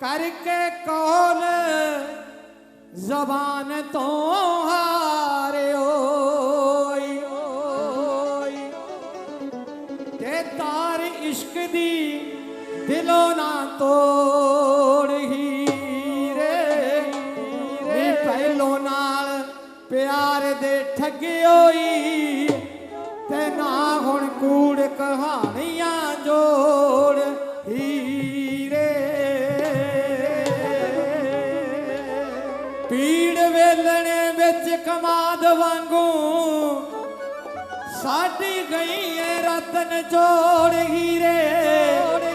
ਕਰਕੇ ਕੌਲ ਜ਼ਬਾਨ ਤੋਂ ਹਾਰਿਓ? ਤੇ ਤਾਰ ਇਸ਼ਕ ਦੀ ਦਿਲੋਂ ਨਾ ਤੋੜ ਹੀਰੇ। ਨੀ ਪਹਿਲੋਂ ਨਾਲ ਪਿਆਰ ਦੇ ਠੱਗਿਓਈ ਤੇ ਨਾ ਹੁਣ ਕੂੜ ਕਹਾਣੀਆਂ ਜੋ ਕਮਾਦ ਵਾਂਗੂ ਸਾਡੀ ਗਈ ਏ ਰਤਨ ਜੋੜ ਹੀਰੇ।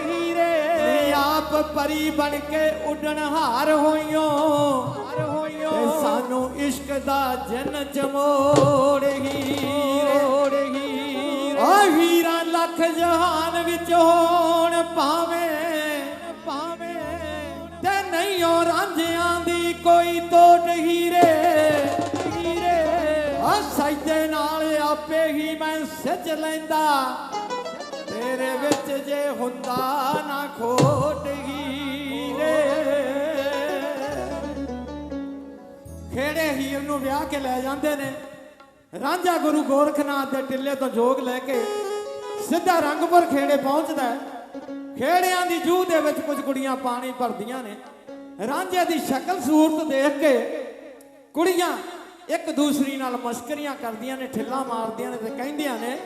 ਹੀਰੇ। ਨੇ ਆਪ ਪਰੀ ਬਣ ਕੇ ਉੱਡਣ ਹਾਰ ਹੋਈਓ। ਹਾਰ ਹੋਈਓ। ਤੇ ਸਾਨੂੰ ਇਸ਼ਕ ਦਾ ਜਨ ਜਮੋੜ ਹੀਰੇ। ਹੀਰੇ। ਓ ਹੀਰਾ ਲੱਖ ਜਹਾਨ ਵਿੱਚ ਹੋਣ ਭਾਵੇਂ। ਭਾਵੇਂ। ਤੇ ਨਹੀਂ ਓ ਰਾਂਝਿਆਂ ਦੀ ਕੋਈ ਤੋਟ ਹੀਰੇ। ਆ ਸਜਦੇ ਨਾਲ ਆਪੇ ਹੀ ਮੈਂ ਸਿੱਜ ਲੈਂਦਾ। ਤੇਰੇ ਵਿੱਚ ਜੇ ਹੁੰਦਾ ਨਾ ਖੋਟ ਹੀਰੇ। ਖੇੜੇ ਹੀਰ ਨੂੰ ਵਿਆਹ ਕੇ ਲੈ ਜਾਂਦੇ ਨੇ। ਰਾਂਝਾ ਗੁਰੂ ਗੋਰਖਨਾਥ ਦੇ ਟਿੱਲੇ ਤੋਂ ਜੋਗ ਲੈ ਕੇ ਸਿੱਧਾ ਰੰਗਪੁਰ ਖੇੜੇ ਪਹੁੰਚਦਾ ਖੇੜਿਆਂ ਦੀ ਜੂਹ ਦੇ ਵਿੱਚ ਕੁਝ ਕੁੜੀਆਂ ਪਾਣੀ ਭਰਦੀਆਂ ਨੇ। ਰਾਂਝੇ ਦੀ ਸ਼ਕਲ ਸੂਰਤ ਦੇਖ ਕੇ ਕੁੜੀਆਂ ਇੱਕ ਦੂਸਰੀ ਨਾਲ ਮਸ਼ਕਰੀਆਂ ਕਰਦੀਆਂ ਨੇ, ਠਿੱਲਾ ਮਾਰਦੀਆਂ ਨੇ ਤੇ ਕਹਿੰਦੀਆਂ ਨੇ,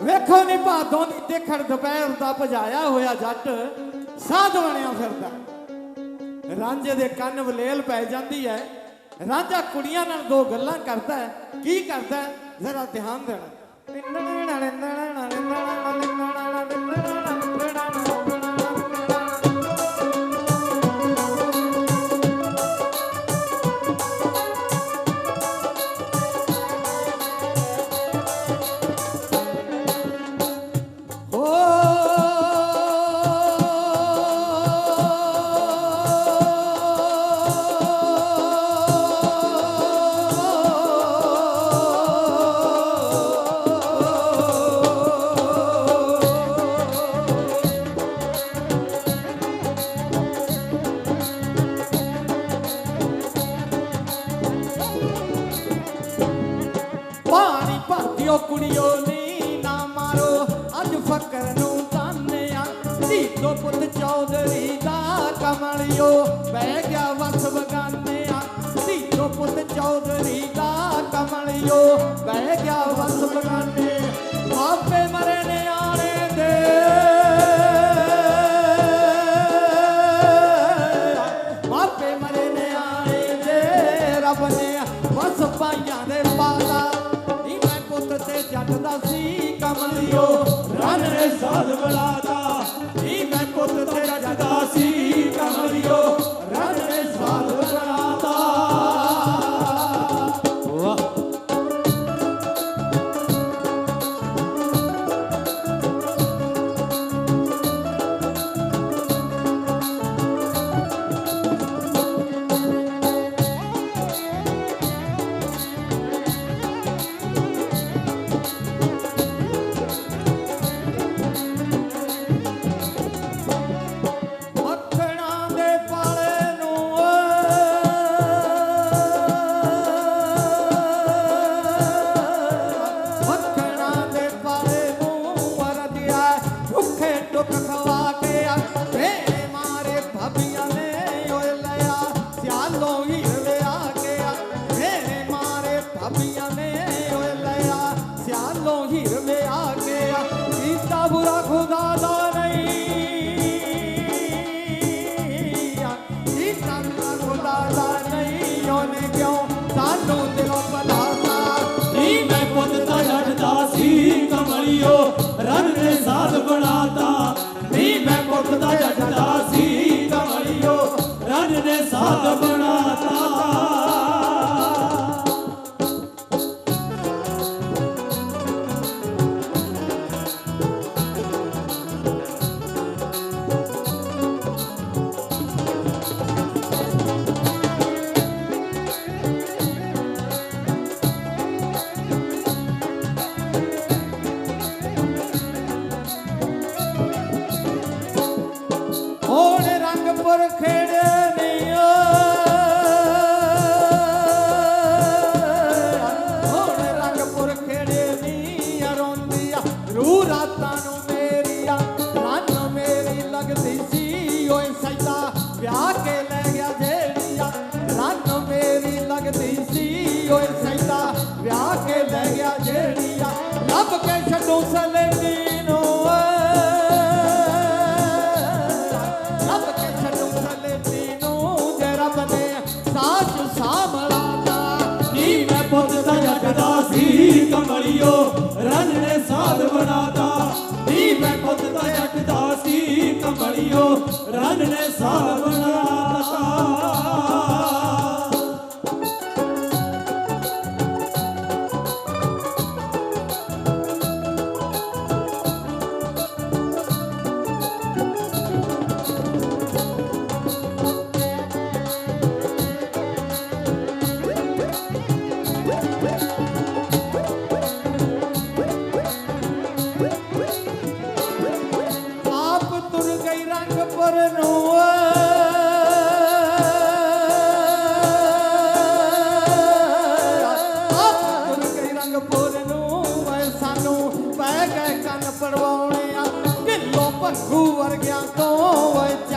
ਵੇਖੋ ਨੀ ਭਾਦੋਂ ਦੀ ਦੇਖੜ ਦੁਪਹਿਰ ਦਾ ਭਜਾਇਆ ਹੋਇਆ ਜੱਟ ਸਾਧ ਬਣਿਆ ਫਿਰਦਾ। ਰਾਂਝੇ ਦੇ ਕੰਨ ਵਲੇਲ ਪੈ ਜਾਂਦੀ ਹੈ ਰਾਂਝਾ ਕੁੜੀਆਂ ਨਾਲ ਦੋ ਗੱਲਾਂ ਕਰਦਾ ਹੈ ਕੀ ਕਰਦਾ ਹੈ ਜ਼ਰਾ ਧਿਆਨ ਦੇਣਾ। ਅੱਜ ਨੂੰ ਤਾਨਿਆ ਧੀ ਪੁੱਤ ਚੌਧਰੀ ਦਾ ਕਮਲਿਓ, ਬਹਿ ਗਿਆ ਵਸ ਬਗਾਨਿਆ ਧੀ ਤੋਂ ਪੁੱਤ ਚੌਧਰੀ ਦਾ ਕਮਲਿਓ, ਬਹਿ ਗਿਆ ਵਸ ਬਗਾਨੇ ਆਪੇ ਮਰੇ ਨਿਆਣੇ ਦੇ। ਮਾਪੇ ਮਰੇ ਨਿਆਣੇ ਦੇ, ਰੱਬ ਨੇ ਬਸ ਪਾਈਆਂ ਦੇ ਪਾਲਾ। ਨੀ ਮੈਂ ਪੁੱਤ ਤੇ ਜੱਟ ਦਾ ਸੀ ਕਮਲਿਓ ਰੰਨ ਨੇ ਸਾਧ ਬਲਾਤਾ ਨੀ ਮੈਂ ਪੁੱਤ ਤੇ ਜੱਟ ਸੀ ਕਮਲਿਓ ਰੰਨ ਨੇ ਵਿਆਹ ਕੇ ਲੈ ਗਿਆ ਜਿਹੜੀਆ ਲੱਭ ਕੇ ਛੱਡੂ ਸਲੇਟੀ ਨੂੰ ਲੱਭ ਕੇ ਛੱਡੂ ਸਲੇਟੀ ਨੂੰ ਜੇ ਰੱਬ ਨੇ ਸਾਚ ਸਾਂਭਲਾਤਾ ਨੀ ਮੈਂ ਪੁੱਤ ਦਾ ਜੱਟ ਸੀ? ਕਮਲਿਓ ਰੰਨ ਨੇ ਸਾਧ ਬਣਾਤਾ। ਨੀ ਮੈਂ ਪੁੱਤ ਦਾ ਜੱਟ ਦਾ ਸੀ? ਕਮਲਿਓ ਰੰਨ ਨੇ ਸਾਧ ਗਏ ਕੰਨ